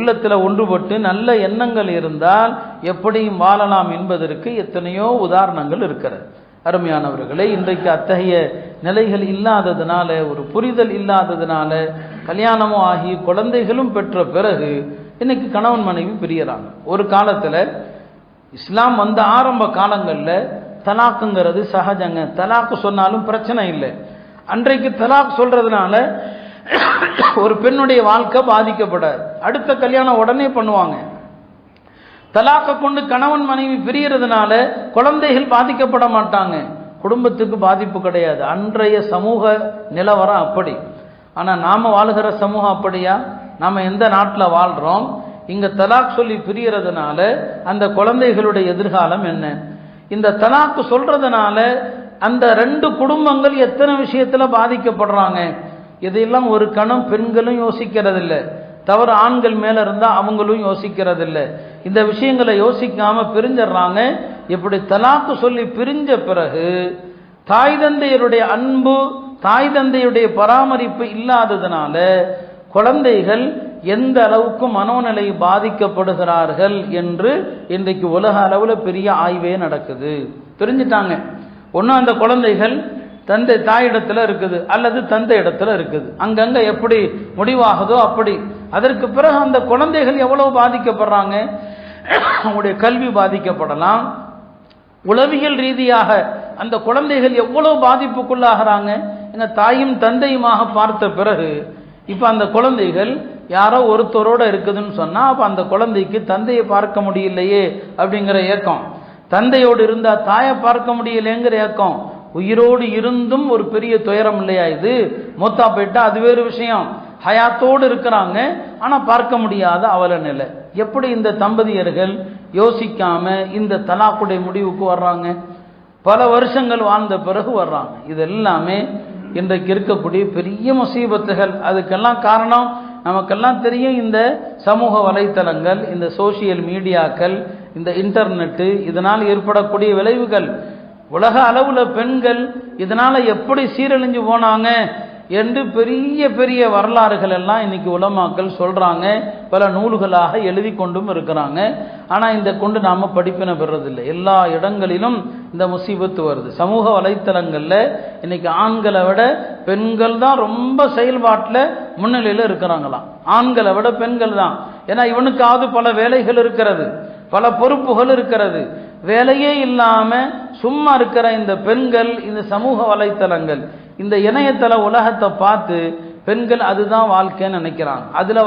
உள்ளத்தில் ஒன்றுபட்டு நல்ல எண்ணங்கள் இருந்தால் எப்படியும் வாழலாம் என்பதற்கு எத்தனையோ உதாரணங்கள் இருக்கிறது. அருமையானவர்களே இன்றைக்கு அத்தகைய நிலைகள் இல்லாததுனால ஒரு புரிதல் இல்லாததுனால கல்யாணமும் ஆகி குழந்தைகளும் பெற்ற பிறகு இன்னைக்கு கணவன் மனைவி பிரியறாங்க. ஒரு காலத்தில் இஸ்லாம் வந்த ஆரம்ப காலங்களில் தலாக்குங்கிறது சகஜங்க. தலாக்கு சொன்னாலும் பிரச்சனை இல்லை. அன்றைக்கு தலாக் சொல்றதுனால ஒரு பெண்ணுடைய வாழ்க்கை பாதிக்கப்படாது. அடுத்த கல்யாணம் உடனே பண்ணுவாங்க. தலாக்க கொண்டு கணவன் மனைவி பிரியறதுனால குழந்தைகள் பாதிக்கப்பட மாட்டாங்க. குடும்பத்துக்கு பாதிப்பு கிடையாது. அன்றைய சமூக நிலவரம் அப்படி. ஆனா நாம வாழுகிற சமூகம் அப்படியா? நாம எந்த நாட்டில் வாழ்றோம்? இங்க தலாக் சொல்லி பிரியறதுனால அந்த குழந்தைகளுடைய எதிர்காலம் என்ன? இந்த தலாக்கு சொல்றதுனால அந்த ரெண்டு குடும்பங்கள் எத்தனை விஷயத்துல பாதிக்கப்படுறாங்க? இதையெல்லாம் ஒரு கணம் பெண்களும் யோசிக்கிறதில்ல. தவறு ஆண்கள் மேலே இருந்தால் அவங்களும் யோசிக்கிறதில்ல. இந்த விஷயங்களை யோசிக்காம பிரிஞ்சிடுறாங்க. இப்படி தலாக்கு சொல்லி பிரிஞ்ச பிறகு தாய் தந்தையருடைய அன்பு தாய் தந்தையுடைய பராமரிப்பு இல்லாததுனால குழந்தைகள் எந்த அளவுக்கு மனோநிலை பாதிக்கப்படுகிறார்கள் என்று இன்றைக்கு உலக அளவில் பெரிய ஆய்வே நடக்குது. தெரிஞ்சிட்டாங்க. ஒன்றும் அந்த குழந்தைகள் தந்தை தாயிடத்தில் இருக்குது அல்லது தந்தை இடத்துல இருக்குது. அங்கங்கே எப்படி முடிவாகுதோ அப்படி. அதற்கு பிறகு அந்த குழந்தைகள் எவ்வளவு பாதிக்கப்படுறாங்க? அவங்களுடைய கல்வி பாதிக்கப்படலாம். உளவியல் ரீதியாக அந்த குழந்தைகள் எவ்வளவு பாதிப்புக்குள்ளாகிறாங்க? எங்கள் தாயும் தந்தையுமாக பார்த்த பிறகு இப்போ அந்த குழந்தைகள் யாரோ ஒருத்தரோட இருக்குதுன்னு சொன்னால் அப்போ அந்த குழந்தைக்கு தந்தையை பார்க்க முடியலையே அப்படிங்கிற ஏக்கம். தந்தையோடு இருந்தால் தாயை பார்க்க முடியலைங்கிற ஏக்கம். உயிரோடு இருந்தும் ஒரு பெரிய துயரம் இல்லையா இது? மூத்தா போயிட்டா அது வேறு விஷயம். ஹயாத்தோடு இருக்கிறாங்க ஆனால் பார்க்க முடியாத அவல நிலை. எப்படி இந்த தம்பதியர்கள் யோசிக்காம இந்த தலாக்குடைய முடிவுக்கு வர்றாங்க? பல வருஷங்கள் வாழ்ந்த பிறகு வர்றாங்க. இது எல்லாமே இன்றைக்கு இருக்கக்கூடிய பெரிய முசீபத்துகள். அதுக்கெல்லாம் காரணம் நமக்கெல்லாம் தெரியும் இந்த சமூக வலைத்தளங்கள் இந்த சோசியல் மீடியாக்கள் இந்த இன்டர்நெட்டு இதனால் ஏற்படக்கூடிய விளைவுகள். உலக அளவில் பெண்கள் இதனால் எப்படி சீரழிஞ்சு போனாங்க என்று பெரிய பெரிய வரலாறுகள் எல்லாம் இன்னைக்கு உலமாக்கள் சொல்கிறாங்க பல நூல்களாக எழுதி கொண்டும் இருக்கிறாங்க. ஆனால் இந்த கொண்டு நாம் படிப்பின பெறதில்லை எல்லா இடங்களிலும் இந்த முசீபத்து வருது. சமூக வலைத்தளங்களில் இன்னைக்கு ஆண்களை விட பெண்கள் தான் ரொம்ப செயல்பாட்டில் முன்னிலையில் இருக்கிறாங்களாம். ஆண்களை விட பெண்கள் தான். ஏன்னா இவனுக்காவது பல வேலைகள் இருக்கிறது. பல பொறுப்புகள் இருக்கிறது. வேலையே இல்லாமல் சும்மா இருக்கிற இந்த பெண்கள் இந்த சமூக வலைத்தளங்கள் இந்த இணையதள உலகத்தை பார்த்து பெண்கள் அதுதான் வாழ்க்கைன்னு நினைக்கிறாங்க. அதுல